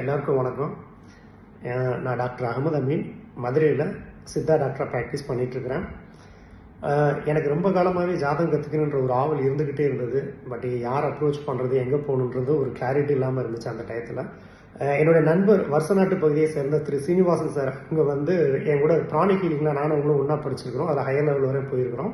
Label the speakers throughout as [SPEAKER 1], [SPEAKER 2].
[SPEAKER 1] எல்லாருக்கும் வணக்கம். நான் டாக்டர் அகமது அமீன். மதுரையில் சித்தா டாக்டராக ப்ராக்டிஸ் பண்ணிகிட்ருக்கிறேன் எனக்கு ரொம்ப காலமாகவே ஜாதகம் கற்றுக்கணுன்ற ஒரு ஆவல் இருந்துக்கிட்டே இருந்தது. பட் யார் அப்ரோச் பண்ணுறது எங்கே போகணுன்றது ஒரு கிளாரிட்டி இல்லாமல் இருந்துச்சு அந்த டயத்தில். என்னுடைய நண்பர் வருஷநாட்டு பகுதியை சேர்ந்த திரு சீனிவாசன் சார் அவங்க வந்து என் கூட ப்ராணிக் ஹீலிங்லாம் நானும் அவங்களும் ஒன்றா படிச்சிருக்கிறோம். அதில் ஹையர் லெவல் வரை போயிருக்கிறோம்.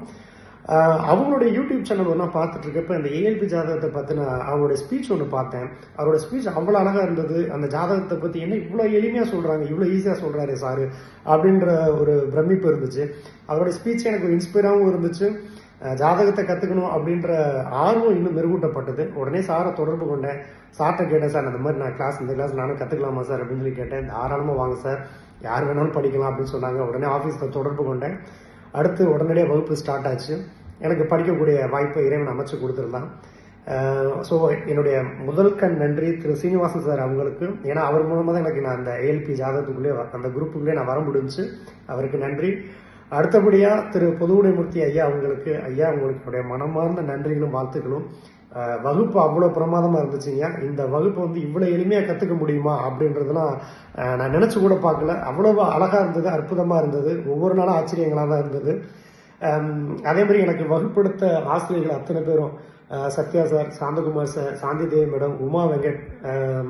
[SPEAKER 1] அவங்களுடைய யூடியூப் சேனல் ஒன்றா பார்த்துட்டு இருக்கப்ப இந்த ஏஎல்பி ஜாதகத்தை பற்றின அவங்களுடைய ஸ்பீச் ஒன்று பார்த்தேன். அவரோட ஸ்பீச் அவ்வளோ அழகாக இருந்தது. அந்த ஜாதகத்தை பற்றி என்ன இவ்வளோ எளிமையாக சொல்கிறாங்க இவ்வளோ ஈஸியாக சொல்கிறாரு சாரு அப்படின்ற ஒரு பிரமிப்பு இருந்துச்சு. அவருடைய ஸ்பீச் எனக்கு ஒரு இன்ஸ்பைராகவும் இருந்துச்சு. ஜாதகத்தை கற்றுக்கணும் அப்படின்ற ஆர்வம் இன்னும் மெருகூட்டப்பட்டது. உடனே சாரை தொடர்பு கொண்டேன். சார்கிட்ட கேட்டேன் சார் அந்த மாதிரி நான் கிளாஸ் இந்த கிளாஸ் நானும் கற்றுக்கலாமா சார் அப்படின்னு சொல்லி கேட்டேன். தாராளமாக வாங்க சார் யார் வேணாலும் படிக்கலாம் அப்படின்னு சொன்னாங்க. உடனே ஆஃபீஸில் தொடர்பு கொண்டேன். அடுத்து உடனடியாக வகுப்பு ஸ்டார்ட் ஆச்சு. எனக்கு படிக்கக்கூடிய வாய்ப்பை இறைவன் அமைச்சு கொடுத்துருந்தான். ஸோ என்னுடைய முதல் கண் நன்றி திரு சீனிவாசன் சார் அவங்களுக்கு. ஏன்னா அவர் மூலமாக தான் எனக்கு நான் அந்த ஏஎல்பி ஜாதகத்துக்குள்ளே அந்த குரூப்புக்குள்ளே நான் வர முடிஞ்சுச்சு அவருக்கு நன்றி. அடுத்தபடியாக திரு புதுவுடைமூர்த்தி ஐயா அவங்களுக்கு ஐயா அவங்களுடைய மனமார்ந்த நன்றிகளும் வாழ்த்துக்களும். வகுப்பு அவ்வளோ பிரமாதமாக இருந்துச்சுங்க இந்த வகுப்பு வந்து இவ்வளோ எளிமையாக கற்றுக்க முடியுமா அப்படின்றதுலாம் நான் நினச்சி கூட பார்க்கல. அவ்வளோ அழகாக இருந்தது அற்புதமாக இருந்தது. ஒவ்வொரு நாளும் ஆச்சரியங்களாக தான் இருந்தது அதே மாதிரி எனக்கு வகுப்படுத்த ஆசிரியர்கள் அத்தனை பேரும் Sathya sir Santhakumar sir Santhi Devi madam Uma Venkat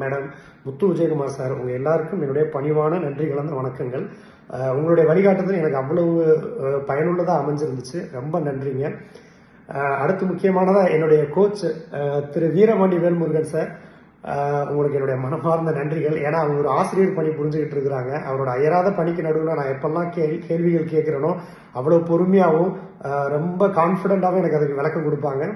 [SPEAKER 1] madam Muthu Vijayakumar sir உங்கள் எல்லாருக்கும் என்னுடைய பணிவான நன்றி கலந்த வணக்கங்கள். உங்களுடைய வழிகாட்டுதல் எனக்கு அவ்வளவு பயனுள்ளதாக அமைஞ்சிருந்துச்சு. ரொம்ப நன்றிங்க. அடுத்து முக்கியமானதாக என்னுடைய கோச் திரு வீரமணி வேல்முருகன் சார். உங்களுக்கு என்னுடைய மனமார்ந்த நன்றிகள். ஏன்னா அவங்க ஒரு ஆசிரியர் பணி புரிஞ்சுக்கிட்டு இருக்கிறாங்க. அவரோட அயராத பணிக்கு நடுவில் நான் எப்பெல்லாம் கேள்வி கேள்விகள் கேட்குறேனோ அவ்வளோ பொறுமையாகவும் ரொம்ப கான்ஃபிடெண்ட்டாகவும் எனக்கு அதுக்கு விளக்கம் கொடுப்பாங்க.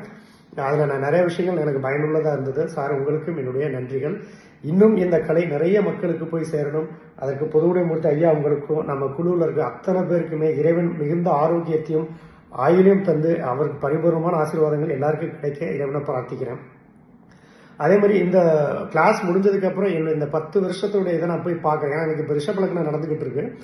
[SPEAKER 1] அதில் நான் நிறைய விஷயங்கள் எனக்கு பயனுள்ளதாக இருந்தது. சார் உங்களுக்கும் என்னுடைய நன்றிகள். இன்னும் இந்த கலை நிறைய மக்களுக்கு போய் சேரணும். அதற்கு பொதுவுடைமூர்த்தி ஐயா உங்களுக்கும் நம்ம குழுவில் இருக்க அத்தனை பேருக்குமே இறைவன் மிகுந்த ஆரோக்கியத்தையும் ஆயுளையும் தந்து அவருக்கு பரிபூர்வமான ஆசீர்வாதங்கள் எல்லாருக்கும் கிடைக்க இறைவனை பிரார்த்திக்கிறேன். அதே மாதிரி இந்த கிளாஸ் முடிஞ்சதுக்கப்புறம் என்னோட இந்த பத்து வருஷத்தோட இதை நான் போய் பார்க்குறேன். ஏன்னா எனக்கு இப்போ ரிஷப நடந்துக்கிட்டு இருக்கு.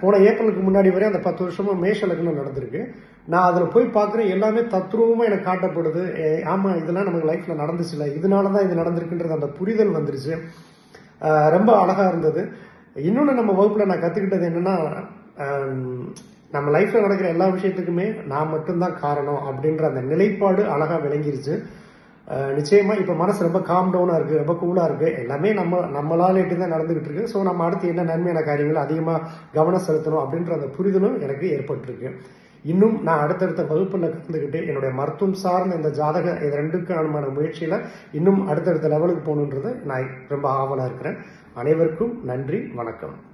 [SPEAKER 1] போன ஏப்ரலுக்கு முன்னாடி வரை அந்த பத்து வருஷமா மேஷ லக்னம் நடந்திருக்கு. நான் அதில் போய் பார்க்குறேன் எல்லாமே தத்ரூபமாக எனக்கு காட்டப்படுது. ஏ- இதெல்லாம் நமக்கு லைஃப்ல நடந்துச்சுல இதனால தான் இது நடந்திருக்குன்றது அந்த புரிதல் வந்துருச்சு. ரொம்ப அழகாக இருந்தது. இன்னொன்று நம்ம வகுப்புல நான் கற்றுக்கிட்டது என்னென்னா நம்ம லைஃப்பில் நடக்கிற எல்லா விஷயத்துக்குமே நான் மட்டும்தான் காரணம் அப்படின்ற அந்த நிலைப்பாடு அழகாக விளங்கிருச்சு. நிச்சயமாக நிச்சயமா மனசு ரொம்ப காம் டவுனாக இருக்குது ரொம்ப கூலாக இருக்குது எல்லாமே நம்ம நம்மளால எப்படி தான் நடந்துகிட்டு இருக்கு. ஸோ நம்ம அடுத்து என்ன நன்மையான காரியங்கள் அதிகமாக கவனம் செலுத்தணும் அப்படின்ற அந்த புரிதலும் எனக்கு ஏற்பட்டிருக்கு. இன்னும் நான் அடுத்தடுத்த வகுப்பில் கலந்துக்கிட்டு என்னுடைய மருத்துவம் சார்ந்த இந்த ஜாதக இது ரெண்டுக்கான முயற்சியில் இன்னும் அடுத்தடுத்த லெவலுக்கு போகணுன்றது நான் ரொம்ப ஆவலாக இருக்கிறேன். அனைவருக்கும் நன்றி வணக்கம்.